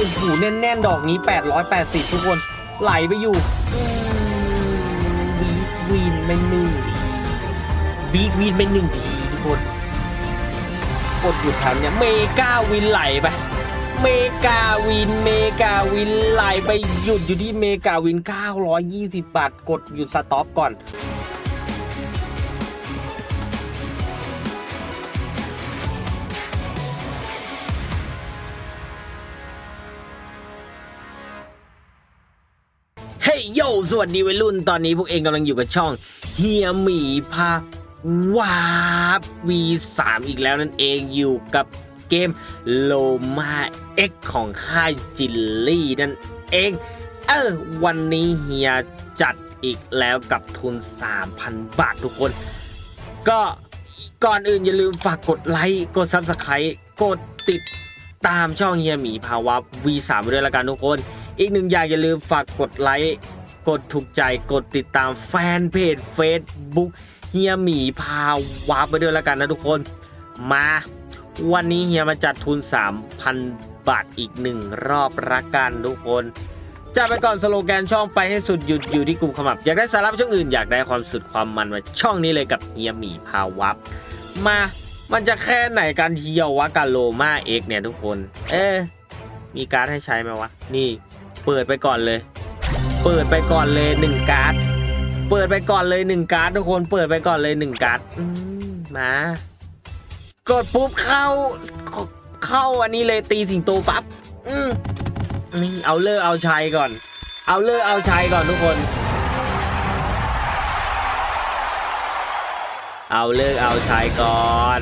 โอ้โหแน่นๆ ดอกนี้ 880 ทุกคน ไหลไปอยู่บีวีนเป็นหนึ่งทีบีวีนเป็นหนึ่งทีทุกคน กดหยุดทันเนี่ยเมกาวินไหลไปเมกาวินเมกาวินไหลไปหยุดอยู่ที่เมกาวิน 920 บาท กดหยุดสต็อปก่อน สวัสดีวัยรุ่นตอนนี้พวกเองกำลังอยู่กับช่องเฮียหมีพาวาบ V3 อีกแล้วนั่นเองอยู่กับเกมโลมา X ของค่ายจิลลี่นั่นเอง เออ วันนี้เฮียจัดอีกแล้วกับทุน 3,000 บาททุกคน ก็ก่อนอื่นอย่าลืมฝากกดไลค์กด Subscribe กดติดตามช่องเฮียหมีภาวะ V3 ด้วยละกันทุกคน อีกหนึ่งอย่างอย่าลืมฝากกดไลค์ กดถูกใจกดติดตามแฟนเพจ Facebook เฮียหมีพาวาไปด้วยและกันนะทุกคนมา วันนี้เฮียมาจัดทุน 3,000 บาทอีกหนึ่งรอบละกันทุกคนจัดไปก่อนสโลแกนช่องไปให้สุดหยุดอยู่ที่กลุ่มขมับ อยากได้สาระช่องอื่นอยากได้ความสุดความมันมาช่องนี้เลยกับเฮียหมีพาวับมา มันจะแค่ไหนการเที่ยววะกาโลมาเอ็กเนี่ยทุกคน เอ๊มีการ์ดให้ใช้ไหมวะ นี่ เปิดไปก่อนเลย เปิดไปก่อนเลยหนึ่งการ์ด เปิดไปก่อนเลยหนึ่งการ์ดทุกคน เปิดไปก่อนเลยหนึ่งการ์ดมา กดปุ๊บเข้า เข้าอันนี้เลยตีสิงโตปั๊บอืมนี่เอาเลิกเอาชัยก่อน เอาเลิกเอาชัยก่อนทุกคน เอาเลิกเอาชัยก่อน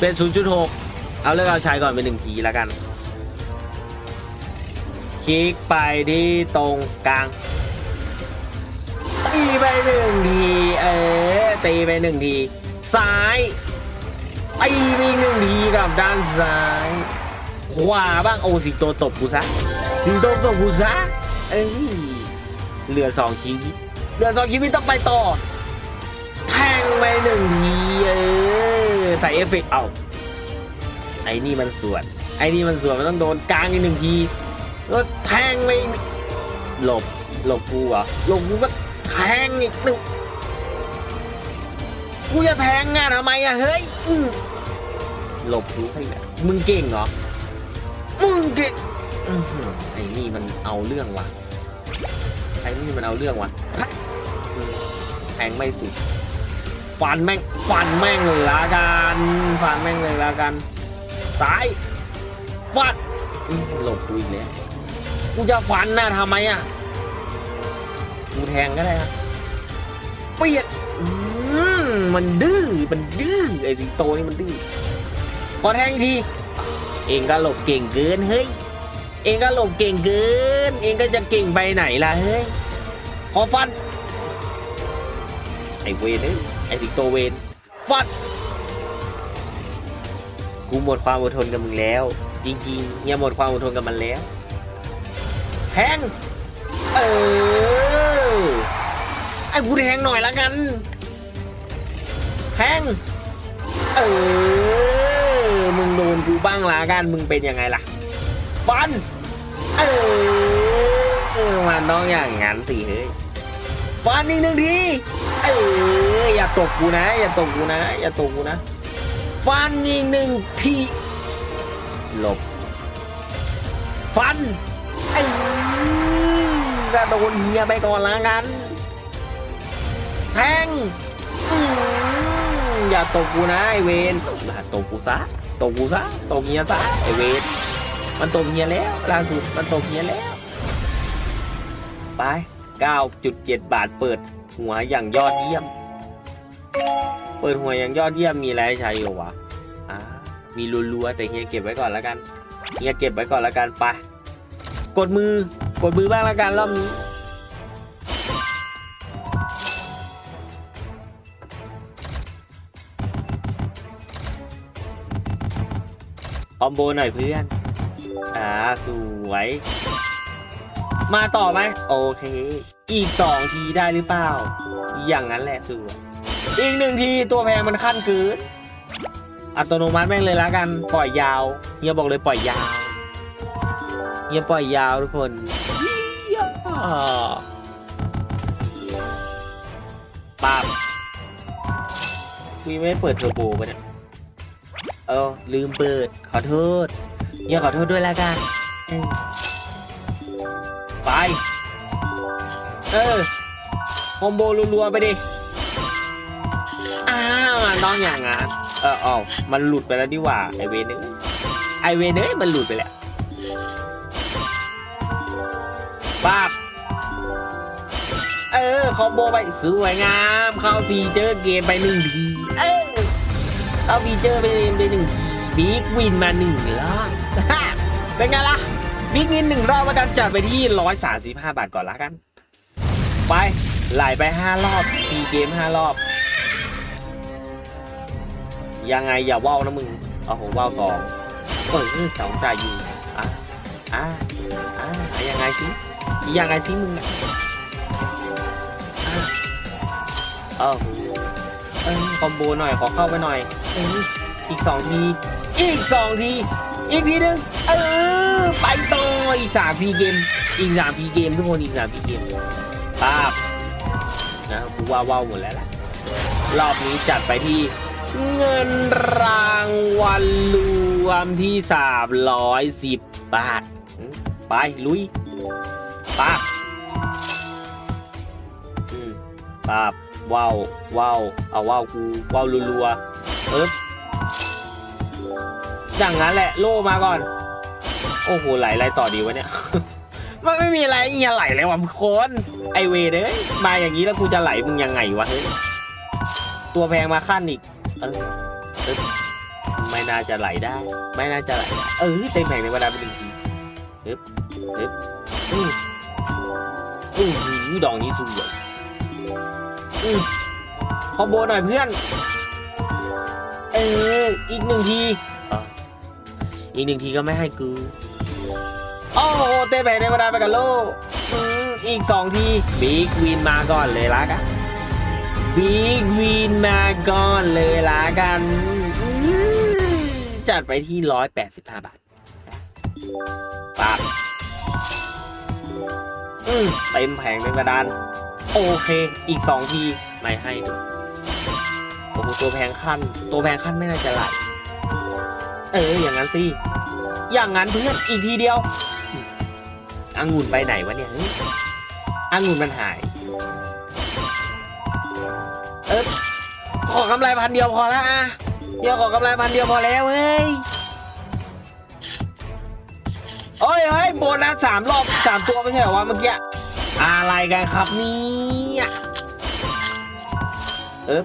เป็น 0.6 เอาเลิกเอาชัยก่อนเป็นหนึ่งทีแล้วกัน คลิกไปที่ตรงกลาง ตีไปหนึ่งที เออ ตีไปหนึ่งที ซ้ายตีไปหนึ่งทีกับด้านซ้ายขวาบ้าง โอ้สิงโตตบกูซะ สิงโตตบกูซะ เอ้ย เหลือสองชีวิตเหลือสองชีวิตต้องไปต่อ แทงไปหนึ่งที เออใส่เอฟเฟกต์เอาไอ้นี่มันสวน ไอ้นี่มันสวนมันต้องโดนกลางอีกหนึ่งที ก็แทงไปหลบหลบกูเหรอหลบกูก็แทงอีกหนึ่งกูจะแทงงานทำไมอะเฮ้ยหลบกูให้แหละมึงเก่งเหรอ มึงเก่งไอ้นี่มันเอาเรื่องว่ะไอ้นี่มันเอาเรื่องว่ะแทงไม่สุดฟันแม่งฟันแม่งเลยละกันฟันแม่งเลยละกันซ้ายฟัดอื้อหลบกูอีกแล้ว กูจะฟันนะทำไมอะ กูแทงก็ได้ครับเปียดมันดื้อ มันดื้อไอ้สิงโตนี่มันดื้อพอแทงอีกที เองก็หลบเก่งเกินเฮ้ย เองก็หลบเก่งเกิน เองก็จะเก่งไปไหนล่ะเฮ้ยพอฟัน ไอ้เวนเอ้ยไอ้สิงโตเวน ฟัดกูหมดความอดทนกับมึงแล้ว จริงๆเนี่ยหมดความอดทนกับมันแล้ว แทง เออ ไอ้กูแทงหน่อยละกัน แทง เออ มึงโดนกูบ้างละกัน มึงเป็นยังไงล่ะ ฟัน เออ มันต้องอย่างงั้นสิเฮ้ย ฟันอีกหนึ่งที เออ อย่าตกกูนะ อย่าตกกูนะ อย่าตกกูนะ ฟันอีกหนึ่งที หลบ ฟัน ไอ้ กระโดนเฮียไปก่อนละกัน แทงอย่าตกกูนะไอเวนอย่าตกกูซะตกกูซะตกเฮียซะไอเวนมันตกเฮียแล้วล่าสุดมันตกเฮียแล้ว ไป 9.7 บาทเปิดหัวอย่างยอดเยี่ยม เปิดหัวอย่างยอดเยี่ยมมีอะไรใช้อยู่วะอ่ามีรัวๆแต่เฮียเก็บไว้ก่อนแล้วกันเฮียเก็บไว้ก่อนแล้วกันไป กดมือกดมือบ้างแล้วกันรอบนี้คอมโบหน่อยเพื่อน อ่า สวย มาต่อไหม โอเค อีกสองทีได้หรือเปล่า อย่างนั้นแหละสวย อีกหนึ่งทีตัวแพงมันขั้นเกินอัตโนมัติแม่งเลยละกัน ปล่อยยาว เฮียบอกเลยปล่อยยาว เฮียปล่อยยาวทุกคนย่าปาบกูยังไม่ได้เปิดเทอร์โบปะเนี่ย เออลืมเปิด ขอโทษเฮียขอโทษด้วยแล้วกันเออไป เออคอมโบรัวๆไปดิ อ้าวต้องอย่างงั้นเออเอามันหลุดไปแล้วดีกว่า ไอเวนึงไอเวนึงมันหลุดไปแล้ว ป้าบเออ คอมโบไปสวยงาม เข้าฟีเจอร์เกมไปหนึ่งที เออ เข้าฟีเจอร์ไปไปหนึ่งที บิ๊กวินมาหนึ่งรอบเป็นไงล่ะ บิ๊กวินหนึ่งรอบแล้วกันจัดไปที่ร้อยสามสิบห้าบาทก่อนละกัน ไป ไหลไปห้ารอบทีเกมห้ารอบ ยังไงอย่าว่าวนะมึงโอ้โหว่าวสองเออสองจ่ายอยู่อะอะอะยังไงสิ ยังไงสิมึงอะอะเออเออคอมโบหน่อยขอเข้าไปหน่อยเอออีกสองที อีกสองที อีกทีหนึงเออไปต่ออีกสามทีเกม อีกสามทีเกมทุกคนอีกสามทีเกมป้าบนะกูว่าว่าวหมดแล้วล่ะ รอบนี้จัดไปที่เงินรางวัลรวมที่ 310 บาทอืมไป ลุย ป้าบอืมป้าบว้าวว้าวเอาว้าวกูว้าวรัวๆเอ๊บอย่างนั้นแหละโล่มาก่อน โอ้โหไหลอะไรต่อดีวะเนี่ย มันไม่มีอะไรเอียไหลเลยวะทุกคนไอเวเด้ยมาอย่างนี้แล้วกูจะไหลมึงยังไงวะเฮ้ยตัวแพงมาขั้นอีกเออเออไม่น่าจะไหลได้ ไม่น่าจะไหลได้เออเต็มแผงในเวลาเป็นหนึ่งทีเอ๊บเอ๊บ อืออือหือดอกนี้สวยอือคอมโบหน่อยเพื่อน เออ อีกหนึ่งทีอะอีกหนึ่งทีก็ไม่ให้กูโอ้โหเต็มแผงในเวลาไปกับโลกอืออีกสองทีบิ๊กวินมาก่อนเลยละกันบิ๊กวินมาก่อนเลยละกันอื้อจัดไปที่ 185 บาทปั๊บอืม เต็มแผงเป็นกระดาน โอเค อีกสองทีไม่ให้ด้วยโอ้โหตัวแพงขั้น ตัวแพงขั้นไม่น่าจะไหลเออ อย่างนั้นสิ อย่างนั้นเพื่อนอีกทีเดียวอืมองุ่นไปไหนวะเนี่ยเฮ้ยองุ่นมันหาย เออขอกำไรพันเดียวพอแล้วอะเดี๋ยวขอกำไรพันเดียวพอแล้วเฮ้ย ยเฮ้ยโบนัสสามรอบสามตัวไม่ใช่เหรอวะเมื่อกี้อะไรกันครับเนี่ยเอ๊บ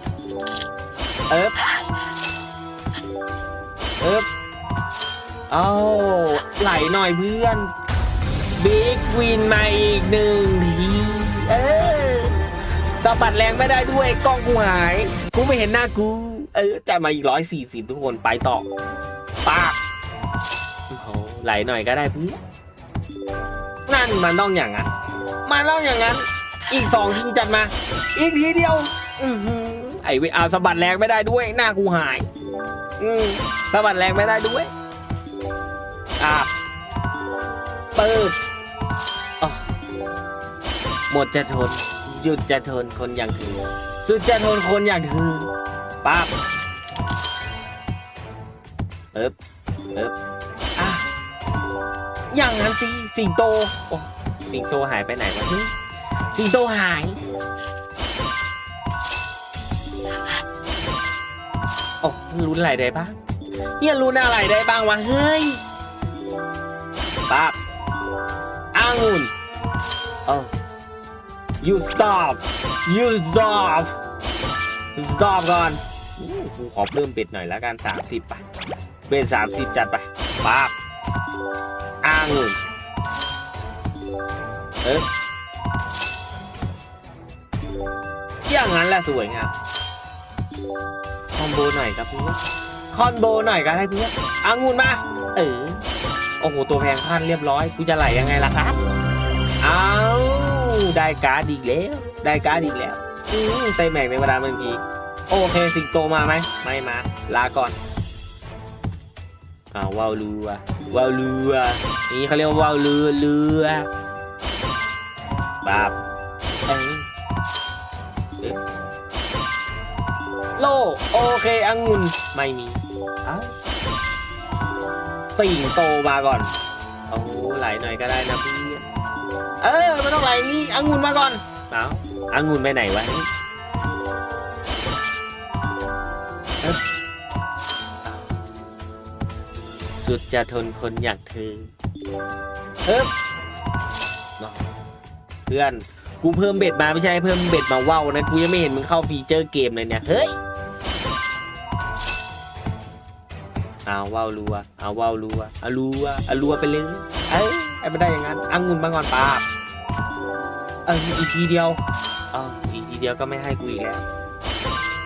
เอ๊บเอ๊บเอาไหลหน่อยเพื่อนบิ๊กวินมาอีกหนึ่งทีเออสะบัดแรงไม่ได้ด้วยกล้องกูหาย กูไม่เห็นหน้ากู เออจ่มาอีกร้อยสี่สิบทุกคนไปต่อป้าบโอ้โห ไหลหน่อยก็ได้เพื่อนนั่นมันต้องอย่างนั้นมันต้องอย่างนั้น อีกสองทีจัดมา อีกทีเดียว อือหือไอ้เวเอาสะบัดแรงไม่ได้ด้วย หน้ากูหาย อืมสะบัดแรงไม่ได้ด้วยอ่าเปิดอ๋อหมดจะทน หยุดจะทนคนอย่างเธอสุดจะทนคนอย่างเธอปั๊บเอ๊บเอ๊บ อะอย่างนั้นสิสิงโตโอ้สิงโตหายไปไหนวะเฮ้ยสิงโตหาย โอ้ลุ้นอะไรได้บ้างเฮียลุ้นอะไรได้บ้างวะ เฮ้ยปั๊บอ้างุ่นโอ้ you stop you stop stop ก่อนอู้กูขอเพิ่มเป็ดหน่อยแล้วกันสามสิบไปเป็นสามสิบจัดไปปั๊บ นู่นเอ๊ะอย่างนั้นแหละสวยงามคอมโบหน่อยครับเพื่อนคอมโบหน่อยก็ได้เพื่อนอางุ่นมา เออ โอ้โห ตัวแพงขั้นเรียบร้อย กูจะไหลยังไงล่ะครับเอาได้การ์ดอีกแล้ว ได้การ์ดอีกแล้วอืมเตะแม็กในเวลาบางที โอเค สิงโตมาไหม ไม่มา ลาก่อน อ้าวว้าวรัวว้าวรัวนี่เขาเรียกว่าว่าวเรือเรือแบบเอ้ยโลโอเคองุ่นไม่มีอ้าสิงโตมาก่อนโอ้ไหลหน่อยก็ได้นะพี่เออไม่ต้องไหลนี่องุ่นมาก่อนเอาองุ่นไปไหนวะ สุดจะทนคนอยางเธอเอ๊บเนาะเพื่อนกูเพิ่มเบ็ดมาไม่ใช่เพิ่มเบ็ดมาว่าวนะกูยังไม่เห็นมึงเข้าฟีเจอร์เกมเลยเนี่ยเฮ้ยเอาว่าวรัวเอาว่าวรัวเอารัวเอารัวไปเลยเอ้ยไอ้ไม่ได้อย่างนั้นอังุนมาก่อนปาเอออีกทีเดียวอ๋ออีกทีเดียวก็ไม่ให้กูอีกแล้ว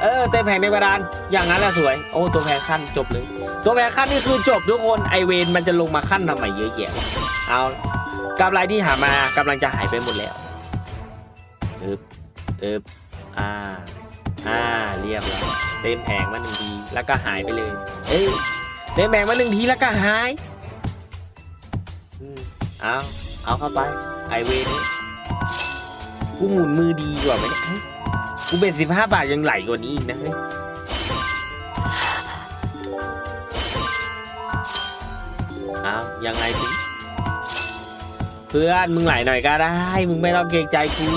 เออเต็มแผงในกระดาน อย่างนั้นแหละสวย โอ้ตัวแพงขั้นจบเลย ตัวแพงขั้นนี่คือจบทุกคนไอเวนมันจะลงมาขั้นทำไมเยอะแยะเอากำไรที่หามากำลังจะหายไปหมดแล้วอึบอึบอ่าอ่าเรียบร้อยเต็มแผงมาหนึ่งทีแล้วก็หายไปเลย เอ้ยเต็มแผงมาหนึ่งทีแล้วก็หายเอาเอาเข้าไปไอเวนกูหมุนมือดีกว่าไหมเนี่ย กูเป็นสิบห้าบาทยังไหลกว่านี้อีกนะเฮ้ยเอายังไงสิเพื่อนมึงไหลหน่อยก็ได้ มึงไม่ต้องเกรงใจกู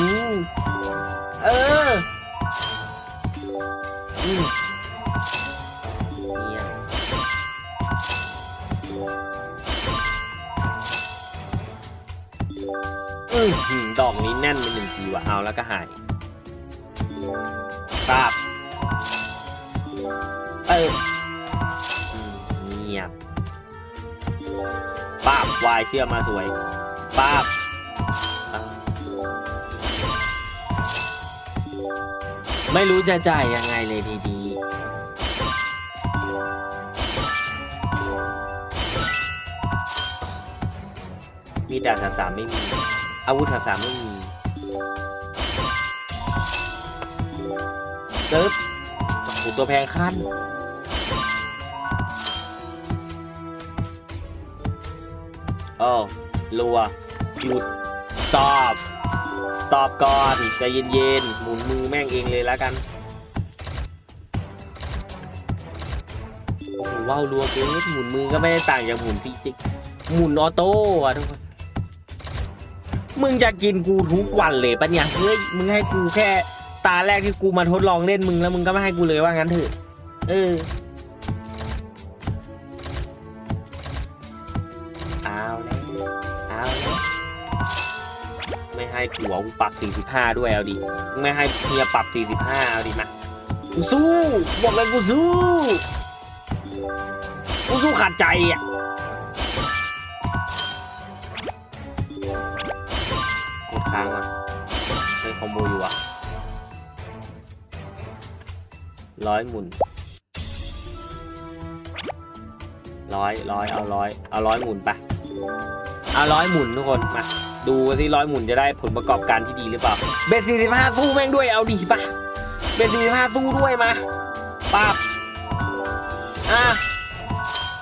เอออืมนี่ยอือหือดอกนี้แน่นไปหนึ่งทีว่ะเอาแล้วก็หาย ปาบเอออืมเงียบปาบวายเชื่อมาสวยปาบอ่าไม่รู้จะจ่ายยังไงเลยดีๆมีดาบสามสามไม่มี อาวุธสามสามไม่มี เซิร์ฟโอ้โหตัวแพงขั้นโอ้รัวหยุด stop stop ก่อนใจเย็นๆ หมุนมือแม่งเองเลยแล้วกันว้าวรัวเกินหมุนมือก็ไม่ได้ต่างจากหมุนฟิจิกหมุนออโต้อะทุกคนมึงจะกินกูทุกวันเลยปะเนี่ยเฮ้ยมึงให้กูแค่ ตาแรกที่กูมาทดลองเล่นมึงแล้วมึงก็ไม่ให้กูเลยว่างั้นเถอะ เออ เอาแล้วเอาแล้วไม่ให้กูเอากูปรับ45 ด้วยเอาดิมึงไม่ให้เมียปรับ45เอาดิมา กูสู้ บอกเลยกูสู้ กูสู้ขาดใจอะ ร้อยหมุนร้อยร้อยเอาร้อยเอาร้อยหมุนไปเอาร้อยหมุนทุกคนมาดูที่ร้อยหมุนจะได้ผลประกอบการที่ดีหรือเปล่าเบสสี่สิบห้าสู้แม่งด้วยเอาดีปะเบสสี่สิบห้าสู้ด้วยมาปับอะ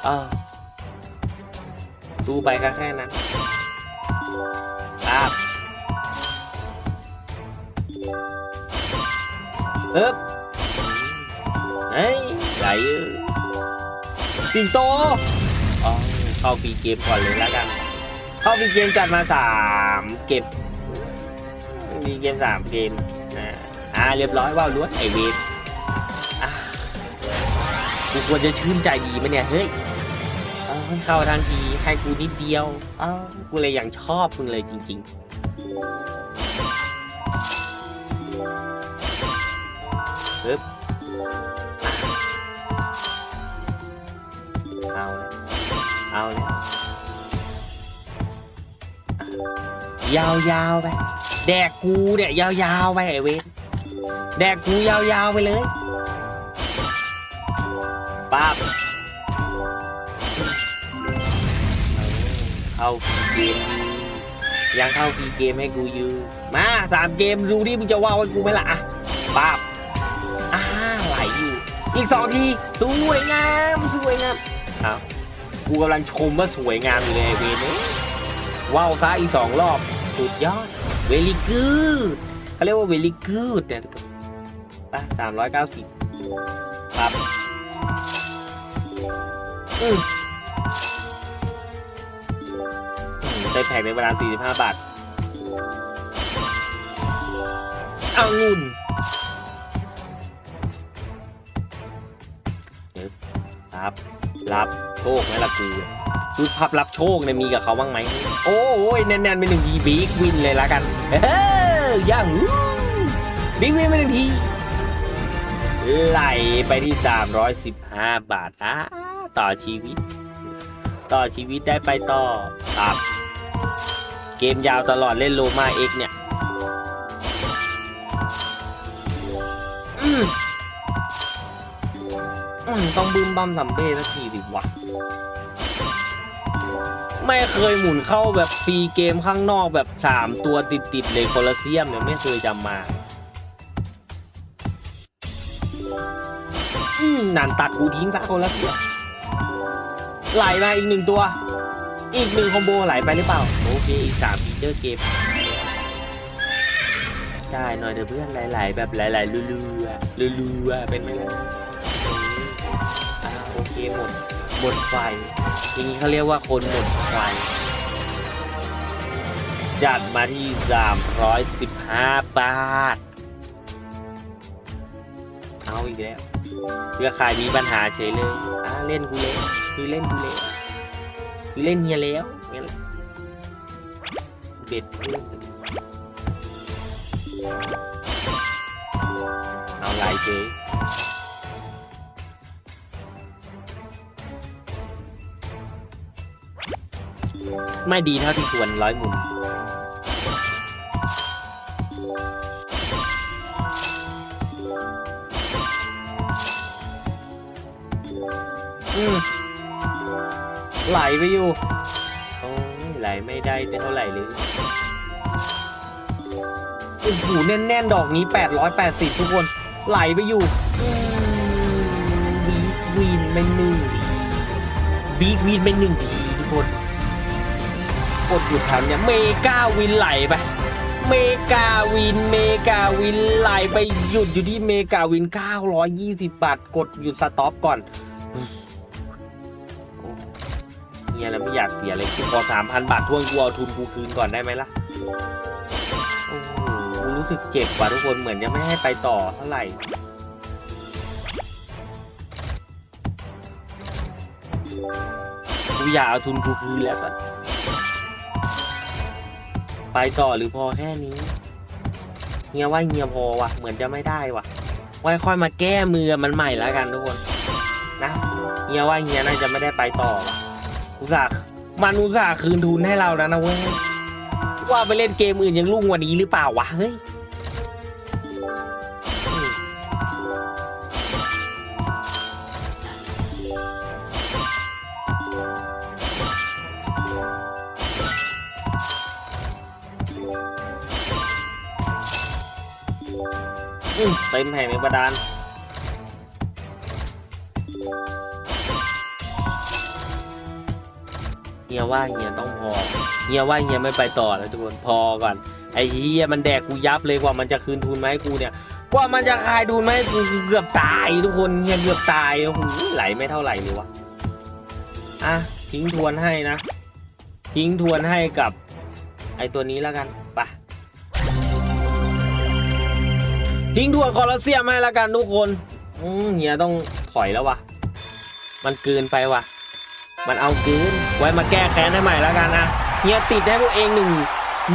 เออสู้ไปก็แค่นั้นปับเอ๊บ เฮ้ไหลเออสิงโตอ๋อเข้าฟีเกมก่อนเลยแล้วกัน เข้าฟีเกมจัดมาสามเก็บมีเกมสามเกมอ่าเรียบร้อยว่าวล้วนไอเวนอ่ากูควรจะชื่นใจดีไหมเนี่ยเฮ้ยเออมันเข้าทางทีให้กูนิดเดียวเออกูเลยอย่างชอบมึงเลยจริงๆปึ๊บ เอาเลย ยาวๆไป แดกกูเนี่ยยาวๆไปไอเวนแดกกูยาวๆไปเลยปั๊บเข้าฟรีเกมอยู่ยังเข้าฟรีเกมให้กูยู่มาสามเกมดูดิมึงจะว่าวให้กูไหมล่ะอะปั๊บอ่าไหลอยู่ อีกสองที สวยงาม สวยงามเอา กูกำลังชมว่าสวยงามอยู่เลยเวรเนยว้าวซ้ายอีกสองรอบ สุดยอดเวลีกูดเขาเรียกว่าเวลีกูดเนี่ยทุกคนไปสามร้อยเก้าสิบครับอืมได้แพ็กในเวลาสี่สิบห้าบาทองุ่นครับรับ ชคไหมล่ะกูคือพับรับโชคเนี่ยมีกับเขาบ้างไหม โอ้ยแน่นๆไปหนึ่งทีบิ๊กวินเลยละกัน เฮ้ยย่างบิ๊กวินไปหนึ่งทีไหลไปที่ 315 บาทอะต่อชีวิต ต่อชีวิตได้ไปต่อครับเกมยาวตลอดเล่นโลมาเอ็กเนี่ย อืม อืมต้องบึ้มบั้มสัมเบ้สักทีดิวะไม่เคยหมุนเข้าแบบฟรีเกมข้างนอกแบบ3ตัวติดๆเลยโคลอสเซียมเนี่ยไม่เคยจำมา อืมนันตัดกูทิ้งซะโคลอสเซียมไหลมาอีกหนึ่งตัว อีกหนึ่งคอมโบไหลไปหรือเปล่า โอเคอีกสามฟีเจอร์เกมได้หน่อยเถอะเพื่อนไหลๆแบบไหลๆรัวๆรัวๆเป็นไหมล่ะ อ่าโอเคหมดหมดไฟอย่างนี้เขาเรียกว่าคนหมดไฟ จัดมาที่ 315 บาท เอาอีกแล้วเครือข่ายมีปัญหาเฉยเลยอ่าเล่นกูเล่นคือเล่นกูเล่นคือเล่นเฮียแล้วงั้นแหละเด็ดเล่นเอาลายเฉ ไม่ดีเท่าที่ควรร้อยมุนอืมไหลไปอยู่โอ้ยไหลไม่ได้เท่าไหร่เลยโอ้โหแน่นๆ ดอกนี้ 880 ทุกคน ไหลไปอยู่บีกวีนเป็นหนึ่งบีกวีนเป็นหนึ่งที กดหยุดทันเนี่ยเมกาวินไหลไป เมกาวิน เมกาวินไหลไปหยุดอยู่ที่เมกาวิน 920 บาท กดหยุดสต็อปก่อนเนี่ยแล้วไม่อยากเสียเลยกูขอสามพันบาททวนกูเอาทุนกูคืนก่อนได้ไหมล่ะโอ้โหกูรู้สึกเจ็บกว่ะทุกคนเหมือนจะไม่ให้ไปต่อเท่าไหร่กูอยากเอาทุนกูคืนแล้วตอน ไปต่อหรือพอแค่นี้ เงียว่าเงียพอว่ะ เหมือนจะไม่ได้ว่ะ ไว้ค่อยมาแก้มือมันใหม่แล้วกันทุกคน นะเงียว่าเงียน่าจะไม่ได้ไปต่อว่ะอุตส่าห์มันอุตส่าห์คืนทุนให้เราแล้วนะเว้ยว่าไปเล่นเกมอื่นยังรุ่งกว่านี้หรือเปล่าวะเฮ้ย อืมเต็มแผงในประดานเฮียว่าเฮียต้องพอเฮียว่าเฮียไม่ไปต่อแล้วทุกคนพอก่อนไอ้เฮียมันแดกกูยับเลยกว่ามันจะคืนทุนมาให้กูเนี่ยกว่ามันจะคายทุนมาให้กูเกือบตายทุกคนเฮียเกือบตายโอ้โหไหลไม่เท่าไหร่เลยวะอะทิ้งทวนให้นะ ทิ้งทวนให้กับ ไอ้ตัวนี้แล้วกันไป ทิ้งทัวคอลอเซียมให้แล้วกันทุกคนอืมเฮียต้องถอยแล้ววะมันเกินไปวะมันเอาเกินไว้มาแก้แค้นให้ใหม่แล้วกันนะเฮียติดให้พวกเองหนึ่ง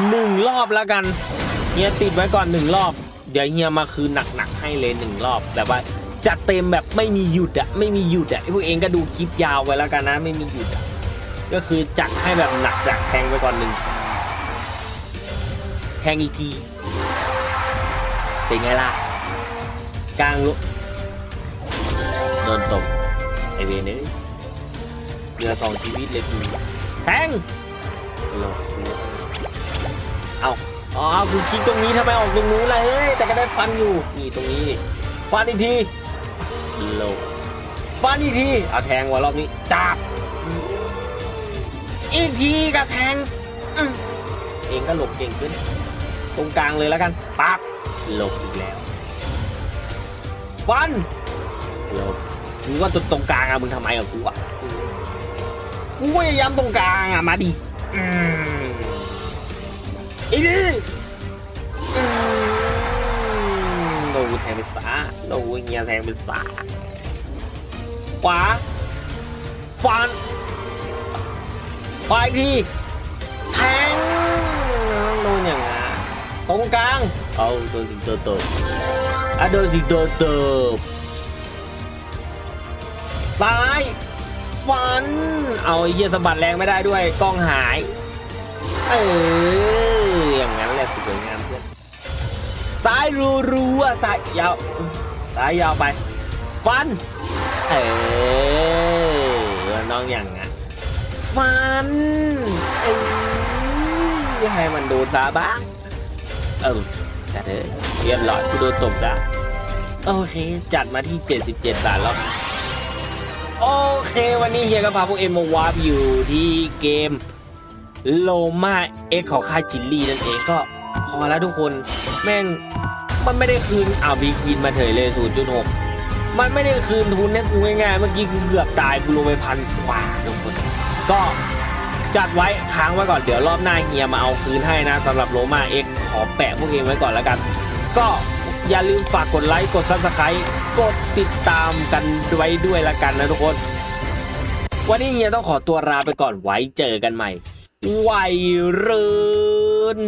หนึ่งรอบแล้วกันเฮียติดไว้ก่อนหนึ่งรอบ เดี๋ยวเฮียมาคืนหนักๆให้เลยหนึ่งรอบแบบว่าจัดเต็มแบบไม่มีหยุดอะไม่มีหยุดอะพวกเองก็ดูคลิปยาวไว้แล้วกันนะ ไม่มีหยุดอะก็คือจัดให้แบบหนักจากแทงไปก่อนหนึ่งแทงอีกที เป็นไงล่ะกลางลุโดนตบไอเวนเอ้ยเหลือสองชีวิตเลยกูแทงหลอกกูเอาอ๋อกูคลิกตรงนี้ทำไมออกตรงนู้นล่ะเฮ้ยแต่ก็ได้ฟันอยู่นี่ตรงนี้ฟันอีกทีโลฟันอีกทีเอาแทงว่ะรอบนี้จับอีกทีกระแทงเองก็หลบเก่งขึ้น ตรงกลางเลยแล้วกันปับ หลบอีกแล้วฟันหลบมึงว่าตัวตรงกลางอะมึงทำไมกับกูอะอืมกูพยายามตรงกลางอะมาดิอืมอีกทีอืมโดนกูแทงไปซะโดนกูเงียแทงไปซะขวาฟันขวาอีกทีแท ตรงกลาง เอาโดนสิงโตตบอะโดนสิงโตตบซ้ายฟัน เอาไอ้เหี้ยสะบัดแรงไม่ได้ด้วยกล้องหาย เอออย่างนั้นแหละสวยงามเพื่อนซ้ายรูรูๆอะซ้ายยาวซ้ายยาวไป ฟัน เออน้องอย่างงั้นฟันเอ้ยให้มันโดนซะบ้าง เออจัดเลยเรียบร้อยกูโดนตบซะโอเค จัดมาที่ 77 บาทแล้ว โอเค วันนี้เฮียก็พาพวกเอ็มมาวาร์ปอยู่ที่เกมโลมาเอ็กของค่ายจิลลี่นั่นเองก็พอแล้วทุกคน แม่ง มันไม่ได้คืนอาวบิ๊กวินมาเถยเลย 0.6 มันไม่ได้คืนทุนเนี่ยกูง่ายๆ เมื่อกี้กูเกือบตายกูลงไปพันกว่าทุกคน ก็ จัดไว้ค้างไว้ก่อนเดี๋ยวรอบหน้าเฮียมาเอาคืนให้นะสำหรับโรมาเอ็กขอแปะพวกเองไว้ก่อนแล้วกัน ก็อย่าลืมฝากกดไลค์กดซับสไครต์กดติดตามกันไว้ด้วยละกันนะทุกคน วันนี้เฮียต้องขอตัวลาไปก่อนไว้เจอกันใหม่ไวรุ่น